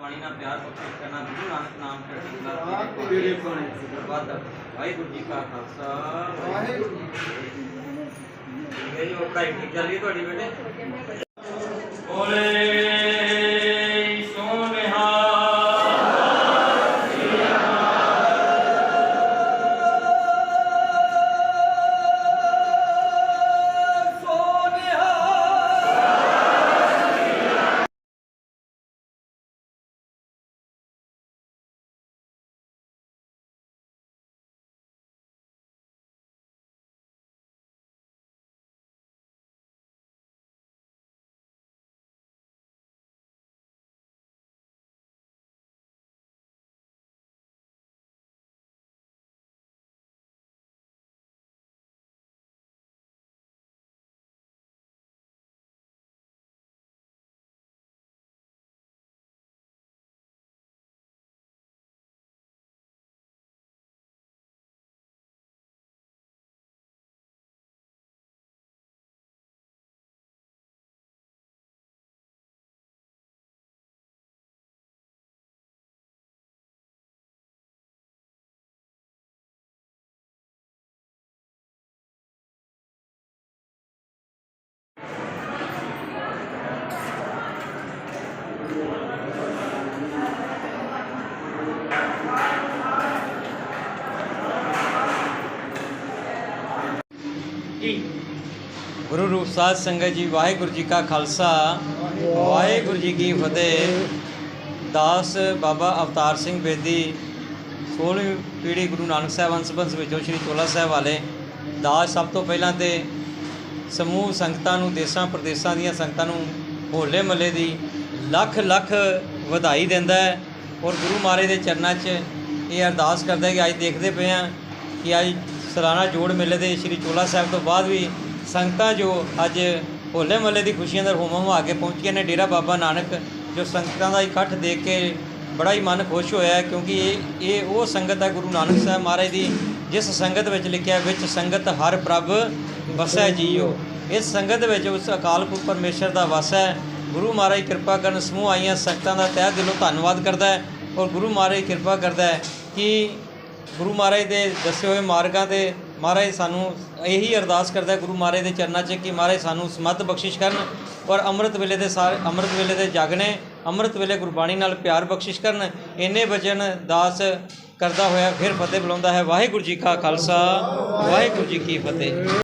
ਪਾਣੀ ਨਾਲ ਪਿਆਰ ਬਖਸ਼ਿਸ਼ ਕਰਨਾ ਗੁਰੂ ਨਾਨਕ ਨਾਮ ਚੜ੍ਹਦੀ ਤੇਰੇ ਕੋਲ ਵਾਦਾ ਵਾਹਿਗੁਰੂ ਜੀ ਕਾ ਖਾਲਸਾ ਵਾਹਿਗੁਰੂ ਜੀ ਕੀ ਫਤਿਹ। ਠੀਕ ਹੈ ਜੀ ਉਹ ਪੜ੍ਹਾਈ ਠੀਕ ਚੱਲ ਰਹੀ ਤੁਹਾਡੀ ਬੇਟੇ ਗੁਰੂ ਰੂਪ ਸਾਧ ਸੰਗਤ ਜੀ, ਵਾਹਿਗੁਰੂ ਜੀ ਕਾ ਖਾਲਸਾ। ਵਾਹਿਗੁਰੂ ਜੀ ਕੀ ਫਤਿਹ। ਦਾਸ ਬਾਬਾ ਅਵਤਾਰ ਸਿੰਘ ਬੇਦੀ 16ਵੀਂ ਪੀੜ੍ਹੀ ਗੁਰੂ ਨਾਨਕ ਸਾਹਿਬ ਅੰਸਬੰਸ ਵਿੱਚੋਂ ਸ੍ਰੀ ਚੋਲਾ ਸਾਹਿਬ ਵਾਲੇ। ਦਾਸ ਸਭ ਤੋਂ ਪਹਿਲਾਂ ਤੇ ਸਮੂਹ ਸੰਗਤਾਂ ਨੂੰ ਦੇਸ਼ਾਂ ਪ੍ਰਦੇਸ਼ਾਂ ਦੀਆਂ ਸੰਗਤਾਂ ਨੂੰ ਹੋਲੇ ਮੱਲੇ ਦੀ ਲੱਖ ਲੱਖ ਵਧਾਈ ਦਿੰਦਾ ਹੈ ਔਰ ਗੁਰੂ ਮਹਾਰਾਜ ਦੇ ਚਰਨਾਂ 'ਚ ਇਹ ਅਰਦਾਸ ਕਰਦਾ ਕਿ ਅੱਜ ਦੇਖਦੇ ਪਏ ਹਾਂ ਕਿ ਅੱਜ ਸਾਲਾਨਾ ਜੋੜ ਮੇਲੇ ਦੇ ਸ੍ਰੀ ਚੋਲਾ ਸਾਹਿਬ ਤੋਂ ਬਾਅਦ ਵੀ ਸੰਗਤਾਂ ਜੋ ਅੱਜ ਹੋਲੇ ਮਹੱਲੇ ਦੀ ਖੁਸ਼ੀਆਂ ਦਾ ਹੋਮ ਹਮਾ ਕੇ ਪਹੁੰਚੀਆਂ ਨੇ ਡੇਰਾ ਬਾਬਾ ਨਾਨਕ, ਜੋ ਸੰਗਤਾਂ ਦਾ ਇਕੱਠ ਦੇਖ ਕੇ ਬੜਾ ਹੀ ਮਨ ਖੁਸ਼ ਹੋਇਆ ਕਿਉਂਕਿ ਇਹ ਇਹ ਉਹ ਸੰਗਤ ਹੈ ਗੁਰੂ ਨਾਨਕ ਸਾਹਿਬ ਮਹਾਰਾਜ ਦੀ, ਜਿਸ ਸੰਗਤ ਵਿੱਚ ਲਿਖਿਆ ਵਿੱਚ ਸੰਗਤ ਹਰ ਪ੍ਰਭ ਵਸੈ ਜੀਓ। ਇਸ ਸੰਗਤ ਵਿੱਚ ਉਸ ਅਕਾਲ ਪੁਰਖ ਪਰਮੇਸ਼ਰ ਦਾ ਵਸ ਹੈ। ਗੁਰੂ ਮਹਾਰਾਜ ਕਿਰਪਾ ਕਰਨ ਸਮੂਹ ਆਈਆਂ ਸੰਗਤਾਂ ਦਾ ਤਹਿ ਦਿਲੋਂ ਧੰਨਵਾਦ ਕਰਦਾ ਹੈ ਔਰ ਗੁਰੂ ਮਹਾਰਾਜ ਕਿਰਪਾ ਕਰਦਾ ਹੈ ਕਿ ਗੁਰੂ ਮਹਾਰਾਜ ਦੇ ਦੱਸੇ ਹੋਏ ਮਾਰਗਾਂ ਤੇ ਮਹਾਰਾਜ ਸਾਨੂੰ ਇਹੀ ਅਰਦਾਸ ਕਰਦਾ ਹੈ ਗੁਰੂ ਮਹਾਰਾਜ ਦੇ ਚਰਨਾਂ 'ਚ ਕਿ ਮਹਾਰਾਜ ਸਾਨੂੰ ਸਮੱਤ ਬਖਸ਼ਿਸ਼ ਕਰਨ ਔਰ ਅੰਮ੍ਰਿਤ ਵੇਲੇ ਦੇ ਸਾਰੇ ਅੰਮ੍ਰਿਤ ਵੇਲੇ ਦੇ ਜਾਗਣੇ, ਅੰਮ੍ਰਿਤ ਵੇਲੇ ਗੁਰਬਾਣੀ ਨਾਲ ਪਿਆਰ ਬਖਸ਼ਿਸ਼ ਕਰਨ, ਇੰਨੇ ਵਚਨ ਦਾਸ ਕਰਦਾ ਹੋਇਆ ਫਿਰ ਫਤਿਹ ਬੁਲਾਉਂਦਾ ਹੈ। ਵਾਹਿਗੁਰੂ ਜੀ ਕਾ ਖਾਲਸਾ, ਵਾਹਿਗੁਰੂ ਜੀ ਕੀ ਫਤਿਹ।